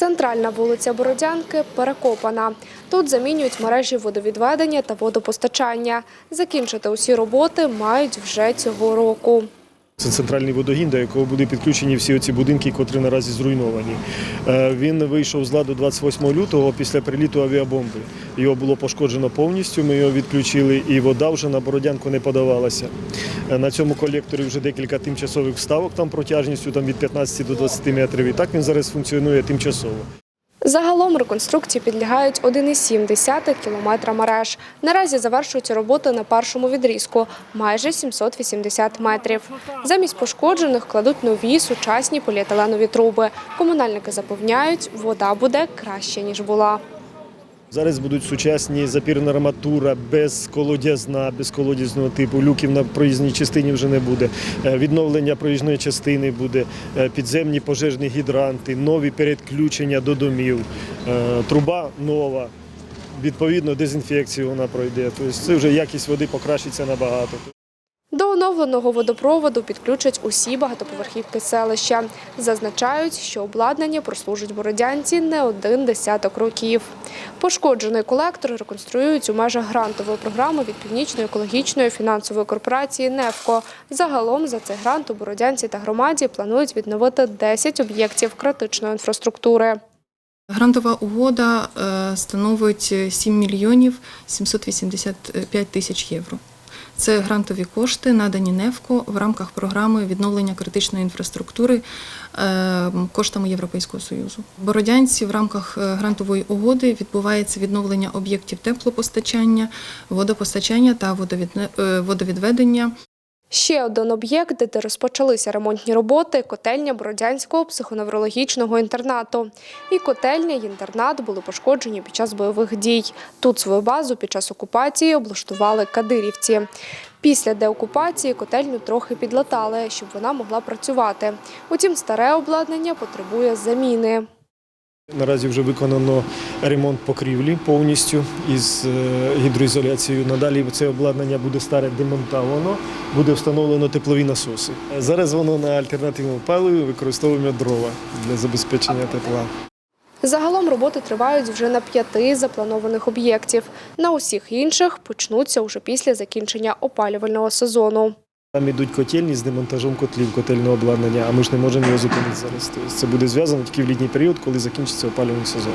Центральна вулиця Бородянки перекопана. Тут замінюють мережі водовідведення та водопостачання. Закінчити усі роботи мають вже цього року. Це центральний водогін, до якого будуть підключені всі ці будинки, котрі наразі зруйновані. Е, Він вийшов з ладу 28 лютого після приліту авіабомби. Його було пошкоджено повністю. Ми його відключили, і вода вже на Бородянку не подавалася. Е, На цьому колекторі вже декілька тимчасових вставок там протяжністю там від 15 до 20 метрів. І так він зараз функціонує тимчасово. Загалом реконструкції підлягають 1,7 кілометра мереж. Наразі завершуються роботи на першому відрізку – майже 780 метрів. Замість пошкоджених кладуть нові сучасні поліетиленові труби. Комунальники запевняють, вода буде краще, ніж була. Зараз будуть сучасні запірна арматура без колодязна, без колодязного типу. Люків на проїзній частині вже не буде. Е, Відновлення проїзної частини буде, е, підземні пожежні гідранти, нові передключення до домів, Е, труба нова. Відповідно, дезінфекцію вона пройде. Тобто це вже якість води покращиться набагато. До оновленого водопроводу підключать усі багатоповерхівки селища. Зазначають, що обладнання прослужить бородянці не один десяток років. Пошкоджений колектор реконструюють у межах грантової програми від Північної екологічної фінансової корпорації «Нефко». Загалом за цей грант у Бородянці та громаді планують відновити 10 об'єктів критичної інфраструктури. Грантова угода е, становить 7 мільйонів 785 тисяч євро. Це грантові кошти, надані НЕФКО в рамках програми відновлення критичної інфраструктури е, коштами Європейського Союзу. В Бородянці в рамках е, грантової угоди відбувається відновлення об'єктів теплопостачання, водопостачання та е, водовідведення. Ще один об'єкт, де розпочалися ремонтні роботи – котельня Бородянського психоневрологічного інтернату. І котельня, і інтернат були пошкоджені під час бойових дій. Тут свою базу під час окупації облаштували кадирівці. Після деокупації котельню трохи підлатали, щоб вона могла працювати. Утім, старе обладнання потребує заміни. Наразі вже виконано ремонт покрівлі повністю із е, гідроізоляцією. Надалі це обладнання буде старе демонтовано, буде встановлено теплові насоси. Зараз воно на альтернативному паливі використовуємо дрова для забезпечення тепла. Загалом роботи тривають вже на п'яти запланованих об'єктів. На усіх інших почнуться уже після закінчення опалювального сезону. Там ідуть котельні з демонтажом котлів, котельного обладнання, а ми ж не можемо його зупинити зараз. Тобто це буде зв'язано тільки в літній період, коли закінчиться опалювальний сезон.